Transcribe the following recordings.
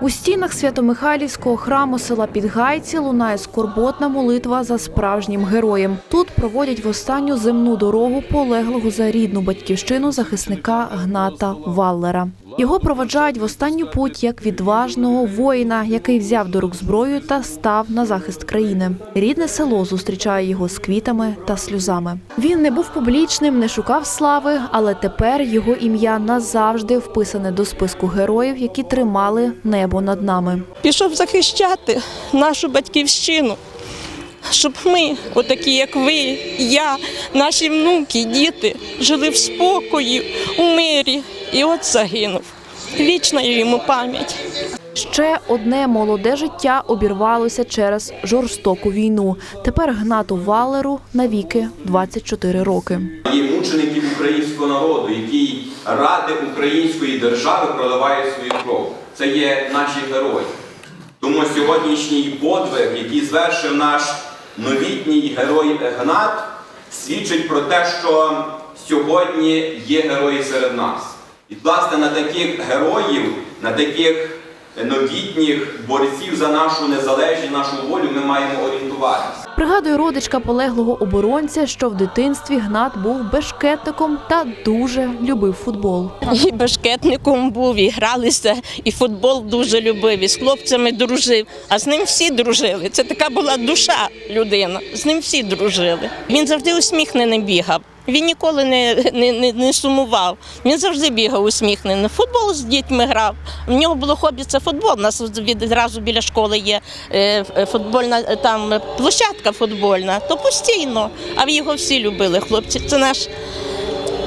У стінах Свято-Михайлівського храму села Підгайці лунає скорботна молитва за справжнім героєм. Тут проводять в останню земну дорогу полеглого за рідну батьківщину захисника Гната Валлера. Його проваджають в останню путь як відважного воїна, який взяв до рук зброю та став на захист країни. Рідне село зустрічає його з квітами та сльозами. Він не був публічним, не шукав слави, але тепер його ім'я назавжди вписане до списку героїв, які тримали небо над нами. пішов захищати нашу батьківщину, щоб ми, отакі як ви, я, наші внуки, діти, жили в спокої, у мирі. І от загинув. Вічна йому пам'ять. Ще одне молоде життя обірвалося через жорстоку війну. Тепер Гнату Валеру навіки 24 роки. Є мучеників українського народу, який ради української держави проливає свою кров. Це є наші герої. Тому сьогоднішній подвиг, який звершив наш новітній герой Гнат, свідчить про те, що сьогодні є герої серед нас. І власне на таких героїв, на таких новітніх борців за нашу незалежність, нашу волю ми маємо орієнтуватися. Пригадує родичка полеглого оборонця, що в дитинстві Гнат був бешкетником та дуже любив футбол. І башкетником був, і гралися, і футбол дуже любив, і з хлопцями дружив. А з ним всі дружили. Це така була душа людина. З ним всі дружили. Він завжди усміхнений бігав. Він ніколи не, не, не, не сумував. Він завжди бігав усміхнений. Футбол з дітьми грав. В нього було хобі це футбол. У нас відразу біля школи є е, футбольна там площадка футбольна, то постійно. А його всі любили хлопці. Це наш,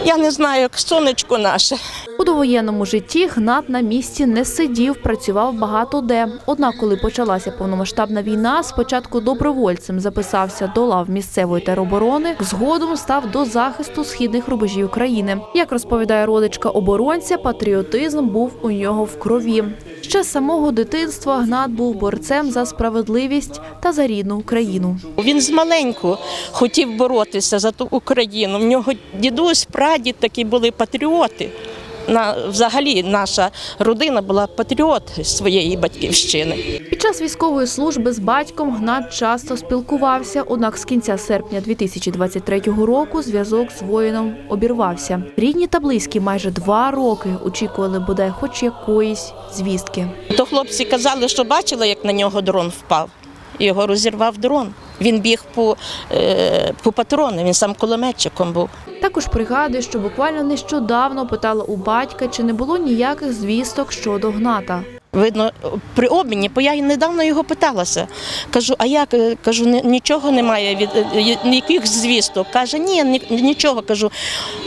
я не знаю, як сонечко наше. У довоєнному житті Гнат на місці не сидів, працював багато де. Однак, коли почалася повномасштабна війна, спочатку добровольцем записався до лав місцевої тероборони, згодом став до захисту східних рубежів країни. Як розповідає родичка оборонця, патріотизм був у нього в крові. Ще з самого дитинства Гнат був борцем за справедливість та за рідну Україну. Він з маленьку хотів боротися за ту Україну. В нього дідусь, прадід такі були патріоти. На, взагалі наша родина була патріот своєї батьківщини. Під час військової служби з батьком Гнат часто спілкувався, однак з кінця серпня 2023 року зв'язок з воїном обірвався. Рідні та близькі майже два роки очікували бодай хоч якоїсь звістки. То хлопці казали, що бачили, як на нього дрон впав. Його розірвав дрон. Він біг по, е, по патрони, він сам кулеметчиком був. Також пригадує, що буквально нещодавно питала у батька, чи не було ніяких звісток щодо Гната. Видно, при обміні, бо я недавно його питалася. Кажу, а як? Кажу, «Ні- нічого немає від е, ніяких звісток. Каже, ні- нічого. Кажу,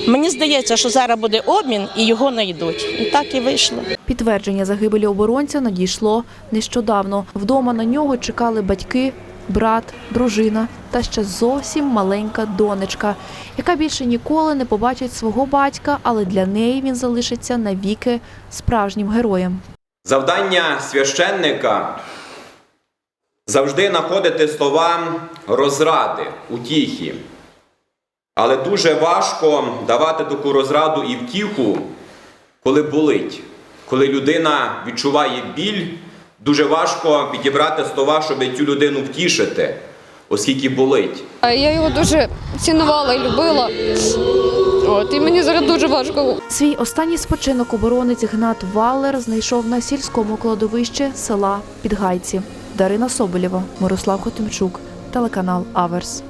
мені здається, що зараз буде обмін і його знайдуть. І так і вийшло. Підтвердження загибелі оборонця надійшло нещодавно. Вдома на нього чекали батьки, брат, дружина та ще зовсім маленька донечка, яка більше ніколи не побачить свого батька, але для неї він залишиться навіки справжнім героєм. Завдання священника завжди знаходити слова розради, утіхи. Але дуже важко давати таку розраду і втіху, коли болить. Коли людина відчуває біль, дуже важко підібрати слова, щоб цю людину втішити, оскільки болить. А Я його дуже цінувала і любила. От, і мені зараз дуже важко. Свій останній спочинок оборонець Гнат Валер знайшов на сільському кладовищі села Підгайці. Дарина Соболєва, Мирослав Хотимчук, телеканал Аверс.